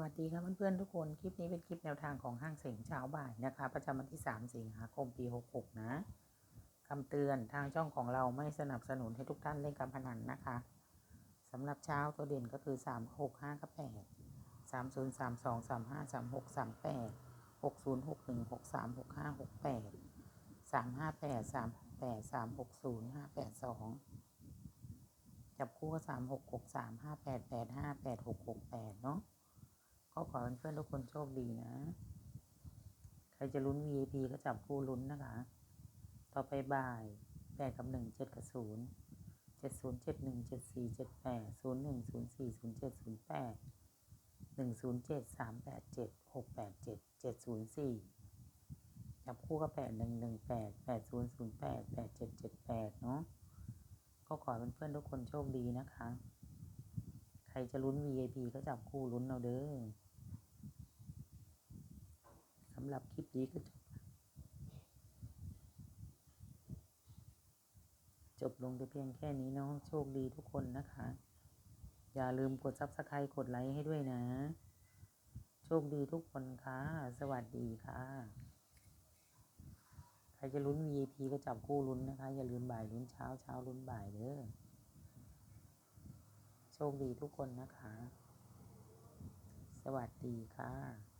วัสดีครับเพื่อนๆทุกคน คลิปนี้เป็นคลิปแนวทางของห้างเสียงเช้าบ่ายนะคะ ประจำวันที่ 3 สิงหาคมปี 66 นะคำเตือนทางช่องของเราไม่สนับสนุนให้ทุกท่านเล่นการพนันนะคะสำหรับเช้าตัวเด่นก็คือ 3 6 5กับ8 3 0 3 2 3 5 3 6 3 8 6 0 6 1 6 3 6 5 6 8 3 5 8 3 8 3 6 0 5 8 2 จับคู่ก็3 6 6 3 5 8 8 5 8 6 6 ให้เพื่อนทุกคนโชคดีนะ ใครจะลุ้น VIP ก็จับคู่ลุ้นนะคะ ต่อไปบ่ายแปดกับหนึ่งเจ็ดกับศูนย์เจ็ดศูนย์เจ็ดหนึ่งเจ็ดสี่เจ็ดแปดศูนย์หนึ่งศูนย์สี่ศูนย์เจ็ดศูนย์แปดหนึ่งศูนย์เจ็ดสามแปดเจ็ดหกแปดเจ็ดเจ็ดศูนย์สี่จับคู่กับแปดหนึ่งหนึ่งแปดแปดศูนย์ศูนย์แปดแปดเจ็ดเจ็ดแปดเนาะก็ขอให้เพื่อนๆทุกคนโชคดีนะคะ ใครจะลุ้น VIP ก็จับคู่ลุ้นเอาเด้อ สำหรับคลิปนี้ก็จบ จบลงแต่เพียงแค่นี้เนาะโชคดีทุกคนนะคะ อย่าลืมกด Subscribe กดไลค์ให้ด้วยนะ โชคดีทุกคนค่ะ สวัสดีค่ะ ใครจะลุ้น VIP ก็จับคู่ลุ้นนะคะ อย่าลืมบ่ายลุ้นเช้าเช้าลุ้นบ่ายเด้อโชคดีทุกคนนะคะ สวัสดีค่ะ